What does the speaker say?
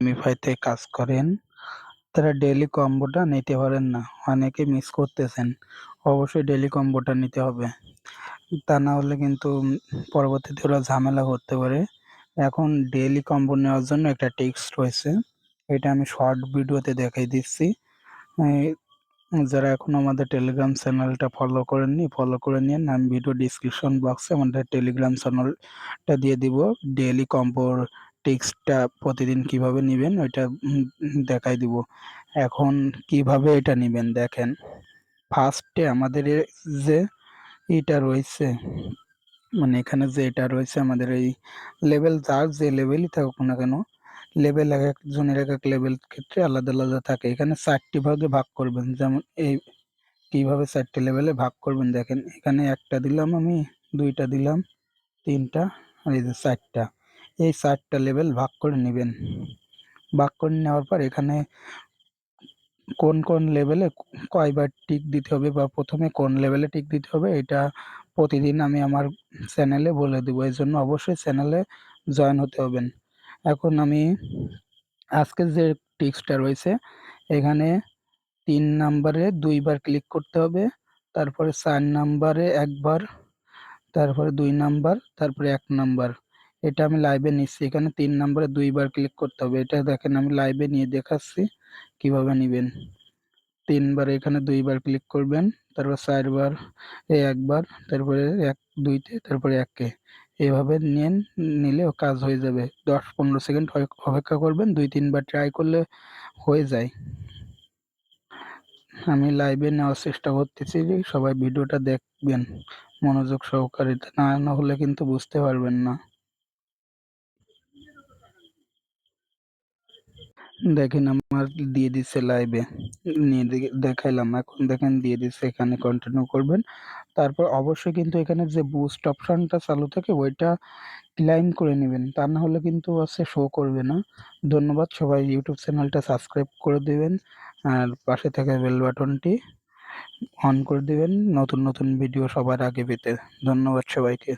মিফাইতে কাজ করেন, তারা ডেলি কম্বোটা নিতে পারেন না। অনেকে মিস করতেছেন। অবশ্যই ডেলি কম্বোটা নিতে হবে। তা না হলে কিন্তু পরবর্তীতে ওরা ঝামেলা করতে পারে। এখন ডেইলি কম্বো নেওয়ার জন্য একটা টেক্সট রয়েছে। এটা আমি শর্ট ভিডিওতে দেখাই দিচ্ছি। যারা এখন আমাদের টেলিগ্রাম চ্যানেলটা ফলো করেননি ফলো করে নিন। আমি ভিডিও ডিসক্রিপশন বক্সে আমাদের টেলিগ্রাম চ্যানেলটা দিয়ে দিব। ডেলি কম্বোর টেক্সটটা প্রতিদিন কীভাবে নেবেন ওইটা দেখাই দিব। এখন কীভাবে এটা নেবেন দেখেন। ফার্স্টে আমাদের যে এটা রয়েছে মানে এখানে যে এটা রয়েছে আমাদের এই লেভেল যার যে লেভেলই থাকুক না কেন, লেভেল এক একজনের এক এক লেভেল ক্ষেত্রে আলাদা আলাদা থাকে। এখানে চারটি ভাগে ভাগ করবেন, যেমন এই কীভাবে চারটে লেভেলে ভাগ করবেন দেখেন। এখানে একটা দিলাম আমি, দুইটা দিলাম, তিনটা, আর এই যে চারটা। এই চারটা লেভেল ভাগ করে নেবেন। ভাগ করে নেওয়ার পর এখানে কোন কোন লেভেলে কয়বার টিক দিতে হবে বা প্রথমে কোন লেভেলে টিক দিতে হবে এটা প্রতিদিন আমি আমার চ্যানেলে বলে দেবো। এই জন্য অবশ্যই চ্যানেলে জয়েন হতে হবেন। এখন আমি আজকে যে টিক্সটা রয়েছে, এখানে তিন নাম্বারে দুইবার ক্লিক করতে হবে, তারপরে চার নাম্বারে একবার, তারপরে দুই নাম্বার তারপরে এক নাম্বার এটা আমি লাইভে নিচ্ছি। এখানে তিন নাম্বারে দুইবার ক্লিক করতে হবে। এটা দেখেন, আমি লাইভে নিয়ে দেখাচ্ছি কীভাবে নেবেন। তিনবার এখানে দুইবার ক্লিক করবেন, তারপর চারবার, এ একবার, তারপরে এক, দুইতে, তারপরে এককে এভাবে নিন, নিলেও কাজ হয়ে যাবে। দশ পনেরো সেকেন্ড অপেক্ষা করবেন, দুই, তিনবার ট্রাই করলে হয়ে যায়। আমি লাইভে নেওয়ার চেষ্টা করতেছি, সবাই ভিডিওটা দেখবেন। মনোযোগ সহকারে, না না হলে কিন্তু বুঝতে পারবেন না। দেখেন আমার দিয়ে দিচ্ছে লাইভে নিয়ে দেখাইলাম। এখন দেখেন দিয়ে দিচ্ছে এখানে কন্টিনিউ করবেন। তারপর অবশ্যই কিন্তু এখানে যে বুস্ট অপশানটা চালু থাকে, ওইটা ক্লাইম করে নেবেন। তা না হলে কিন্তু আছে শো করবে না। ধন্যবাদ সবাই ইউটিউব চ্যানেলটা সাবস্ক্রাইব করে দেবেন। আর পাশে থাকা বেল বাটনটি অন করে দেবেন। নতুন নতুন ভিডিও সবার আগে পেতে। ধন্যবাদ সবাইকে।